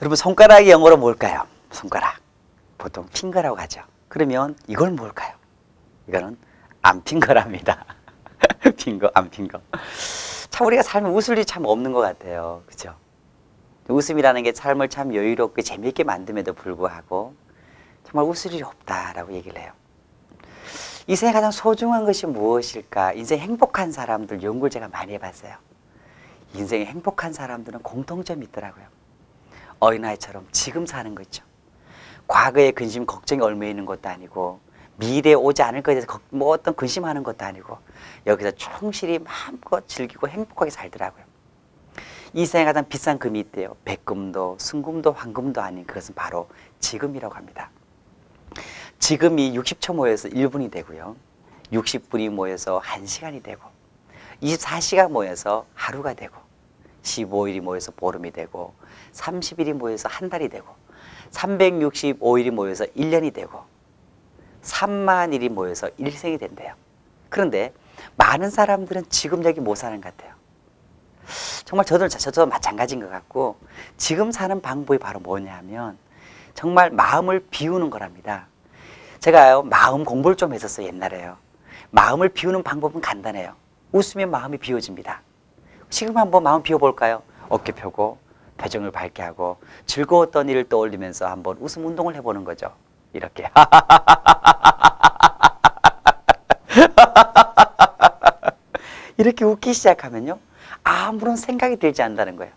여러분 손가락이 영어로 뭘까요? 손가락. 보통 핑거라고 하죠. 그러면 이걸 뭘까요? 이거는 안 핑거랍니다. 핑거, 안 핑거. 참 우리가 삶에 웃을 일이 참 없는 것 같아요. 그죠? 웃음이라는 게 삶을 참 여유롭게 재미있게 만듦에도 불구하고 정말 웃을 일이 없다라고 얘기를 해요. 이 생에 가장 소중한 것이 무엇일까? 인생 행복한 사람들 연구를 제가 많이 해봤어요. 인생에 행복한 사람들은 공통점이 있더라고요. 어린아이처럼 지금 사는 거 있죠. 과거에 근심, 걱정이 얽매이는 있는 것도 아니고 미래에 오지 않을 것에 대해서 걱- 뭐 어떤 근심하는 것도 아니고 여기서 충실히 마음껏 즐기고 행복하게 살더라고요. 이 생에 가장 비싼 금이 있대요. 백금도 순금도 황금도 아닌 그것은 바로 지금이라고 합니다. 지금이 60초 모여서 1분이 되고요. 60분이 모여서 1시간이 되고 24시간 모여서 하루가 되고 15일이 모여서 보름이 되고 30일이 모여서 한 달이 되고 365일이 모여서 1년이 되고 3만 일이 모여서 일생이 된대요. 그런데 많은 사람들은 지금 여기 못 사는 것 같아요. 정말 저도 저도 마찬가지인 것 같고 지금 사는 방법이 바로 뭐냐면 정말 마음을 비우는 거랍니다. 제가요 마음 공부를 좀 했었어요 옛날에요. 마음을 비우는 방법은 간단해요. 웃으면 마음이 비워집니다. 지금 한번 마음 비워볼까요? 어깨 펴고 표정을 밝게 하고 즐거웠던 일을 떠올리면서 한번 웃음 운동을 해보는 거죠. 이렇게 이렇게 웃기 시작하면요 아무런 생각이 들지 않는다는 거예요.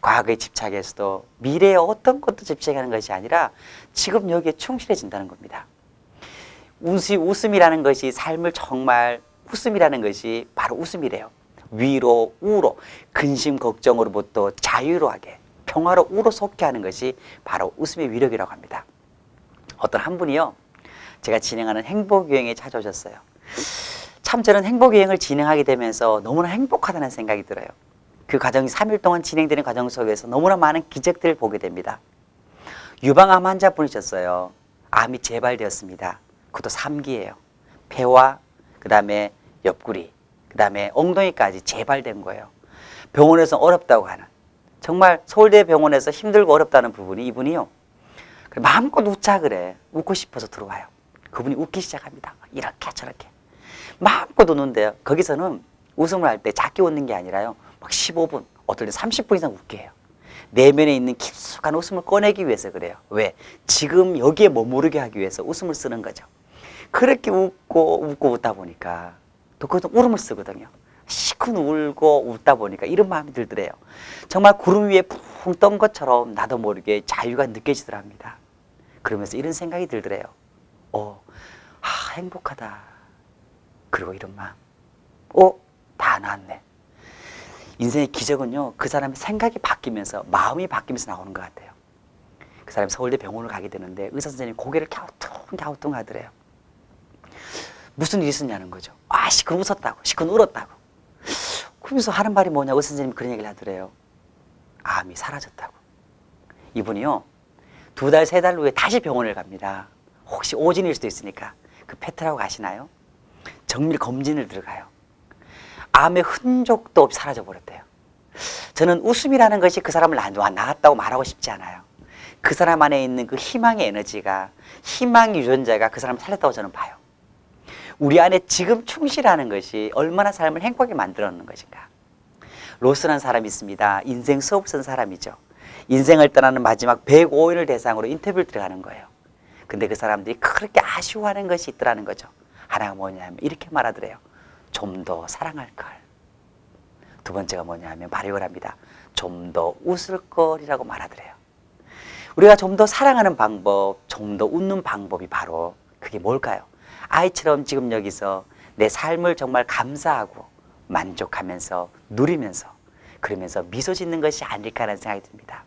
과거에 집착해서도 미래에 어떤 것도 집착하는 것이 아니라 지금 여기에 충실해진다는 겁니다. 웃음, 웃음이라는 것이 삶을 정말 웃음이라는 것이 바로 웃음이래요. 위로, 우로, 근심, 걱정으로부터 자유로하게 평화로 우로 속게 하는 것이 바로 웃음의 위력이라고 합니다. 어떤 한 분이요, 제가 진행하는 행복여행에 찾아오셨어요. 참 저는 행복여행을 진행하게 되면서 너무나 행복하다는 생각이 들어요. 그 과정이 3일 동안 진행되는 과정 속에서 너무나 많은 기적들을 보게 됩니다. 유방암 환자분이셨어요. 암이 재발되었습니다. 그것도 3기예요. 폐와 그 다음에 옆구리, 그 다음에 엉덩이까지 재발된 거예요. 병원에서 어렵다고 하는 정말 서울대 병원에서 힘들고 어렵다는 부분이 이분이요. 마음껏 웃자 그래. 웃고 싶어서 들어와요. 그분이 웃기 시작합니다. 이렇게 저렇게. 마음껏 웃는데요. 거기서는 웃음을 할 때 작게 웃는 게 아니라요. 막 15분, 어떨 때 30분 이상 웃게 해요. 내면에 있는 깊숙한 웃음을 꺼내기 위해서 그래요. 왜? 지금 여기에 머무르게 하기 위해서 웃음을 쓰는 거죠. 그렇게 웃고 웃고 웃다 보니까 또 그것도 울음을 쓰거든요. 시큰 울고 웃다 보니까 이런 마음이 들더래요. 정말 구름 위에 붕 떤 것처럼 나도 모르게 자유가 느껴지더랍니다. 그러면서 이런 생각이 들더래요. 어, 아, 행복하다. 그리고 이런 마음. 어, 다 나았네. 인생의 기적은요, 그 사람의 생각이 바뀌면서 마음이 바뀌면서 나오는 것 같아요. 그 사람이 서울대 병원을 가게 되는데 의사 선생님이 고개를 갸우뚱 갸우뚱 하더래요. 무슨 일이 있었냐는 거죠. 아, 시큰 웃었다고, 시큰 울었다고. 그러면서 하는 말이 뭐냐고 선생님이 그런 얘기를 하더래요. 암이 사라졌다고. 이분이요, 두 달, 세 달 후에 다시 병원을 갑니다. 혹시 오진일 수도 있으니까 그 페트라고 가시나요? 정밀 검진을 들어가요. 암의 흔적도 없이 사라져 버렸대요. 저는 웃음이라는 것이 그 사람을 나- 나았다고 말하고 싶지 않아요. 그 사람 안에 있는 그 희망의 에너지가 희망 유전자가 그 사람을 살렸다고 저는 봐요. 우리 안에 지금 충실하는 것이 얼마나 삶을 행복하게 만들었는 것인가. 로스라는 사람이 있습니다. 인생 수업 쓴 사람이죠. 인생을 떠나는 마지막 105일을 대상으로 인터뷰를 들어가는 거예요. 근데 그 사람들이 그렇게 아쉬워하는 것이 있더라는 거죠. 하나가 뭐냐면 이렇게 말하더래요. 좀 더 사랑할 걸. 두 번째가 뭐냐면 이걸 합니다. 좀 더 웃을 걸이라고 말하더래요. 우리가 좀 더 사랑하는 방법, 좀 더 웃는 방법이 바로 그게 뭘까요? 아이처럼 지금 여기서 내 삶을 정말 감사하고 만족하면서 누리면서 그러면서 미소 짓는 것이 아닐까라는 생각이 듭니다.